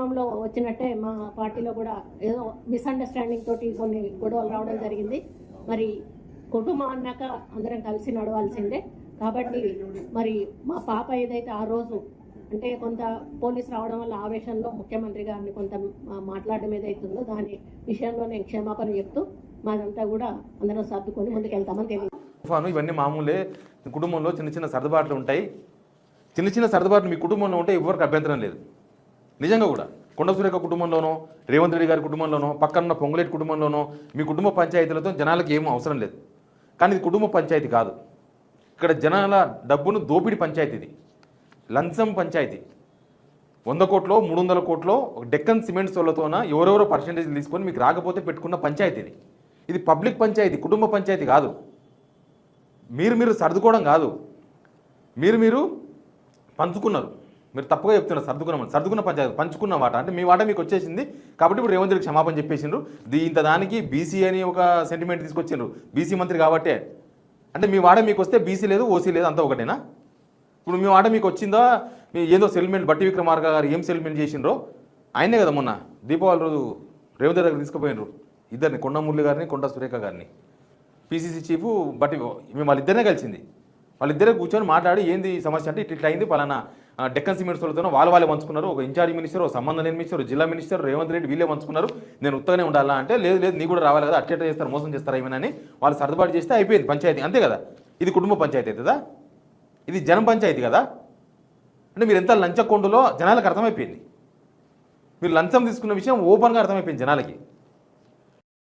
కుటుంబంలో వచ్చినట్టే మా పార్టీలో కూడా ఏదో మిస్అండర్స్టాండింగ్ తోటి కొన్ని గొడవలు రావడం జరిగింది. మరి కుటుంబం అన్నాక అందరం కలిసి నడవాల్సిందే. కాబట్టి మరి మా పాప ఏదైతే ఆ రోజు అంటే కొంత పోలీస్ రావడం వల్ల ఆవేశంలో ముఖ్యమంత్రి గారిని కొంత మాట్లాడడం ఏదైతుందో దాని విషయంలో నేను క్షమాపణ చెప్తూ మాదంతా కూడా అందరం సర్దుకొని ముందుకెళ్తామని తెలియదు. తుఫాను ఇవన్నీ మామూలే. కుటుంబంలో చిన్న చిన్న సర్దుబాట్లు ఉంటాయి. చిన్న చిన్న సర్దుబాట్లు మీ కుటుంబంలో ఉంటే ఎవరికి అభ్యంతరం లేదు. నిజంగా కూడా కొండ సురేఖ కుటుంబంలోనో రేవంత్ రెడ్డి గారి కుటుంబంలోనో పక్కనున్న పొంగులేటి కుటుంబంలోనో మీ కుటుంబ పంచాయతీలతో జనాలకు ఏమీ అవసరం లేదు. కానీ ఇది కుటుంబ పంచాయతీ కాదు. ఇక్కడ జనాల డబ్బును దోపిడి పంచాయతీ ఇది. లంచం పంచాయతీ. వంద కోట్లో మూడు వందల కోట్లో ఒక డెక్కన్ సిమెంట్స్ వాళ్ళతోన ఎవరెవరో పర్సంటేజ్ తీసుకొని మీకు రాకపోతే పెట్టుకున్న పంచాయతీ ఇది. ఇది పబ్లిక్ పంచాయతీ కుటుంబ పంచాయతీ కాదు. మీరు మీరు సర్దుకోవడం కాదు. మీరు మీరు పంచుకున్నారు. మీరు తప్పుగా చెప్తున్నారు సర్దుకున్నామని సర్దుకున్న పంచాయతీ పంచుకున్న వాట? అంటే మీ వాట మీకు వచ్చేసింది. కాబట్టి ఇప్పుడు రేవంత్ రెడ్డి క్షమాపణ చెప్పేసిండ్రు. దీ ఇంత దానికి బీసీ అని ఒక సెంటిమెంట్ తీసుకొచ్చిండ్రు. బీసీ మంత్రి కాబట్టే. అంటే మీ వాడ మీకు వస్తే బీసీ లేదు ఓసీ లేదు అంతా ఒకటేనా? ఇప్పుడు మీ వాట మీకు వచ్చిందా? మీ ఏదో సెటిల్మెంట్ బట్టి విక్రమార్క గారు ఏం సెటిల్మెంట్ చేసిండ్రో? ఆయనే కదా మొన్న. దీపావళి రోజు రేవంత్ దగ్గర తీసుకుపోయినరు ఇద్దరిని కొండ మురళి గారిని కొండ సురేఖ గారిని. పీసీసీ చీఫ్ బట్టి మేము వాళ్ళిద్దరినే కలిసింది. వాళ్ళిద్దరే కూర్చొని మాట్లాడి ఏంది సమస్య అంటే ఇట్లా ఇట్లా అయింది పలానా డెక్కన్ సిమెంట్స్ వాళ్ళు వాళ్ళే పంచుకున్నారు. ఒక ఇన్ఛార్జ్ మినిస్టర్ ఒక సంబంధం లేని మినిస్టర్ జిల్లా మినిస్టర్ రేవంత్ రెడ్డి వీళ్ళే పంచుకున్నారు. నేను ఉత్తగానే ఉండాలా అంటే లేదు లేదు నీ కూడా రావాలి కదా అట్లా చేస్తారు మోసం చేస్తారు ఏమైనా వాళ్ళు సర్దుబాటు చేస్తే అయిపోయింది పంచాయతీ. అంతే కదా? ఇది కుటుంబ పంచాయతీ అవుతుందా ఇది జనం పంచాయతీ కదా? అంటే మీరు ఎంత లంచకొండలో జనాలకు అర్థమైపోయింది. మీరు లంచం తీసుకున్న విషయం ఓపెన్గా అర్థమైపోయింది జనాలకి.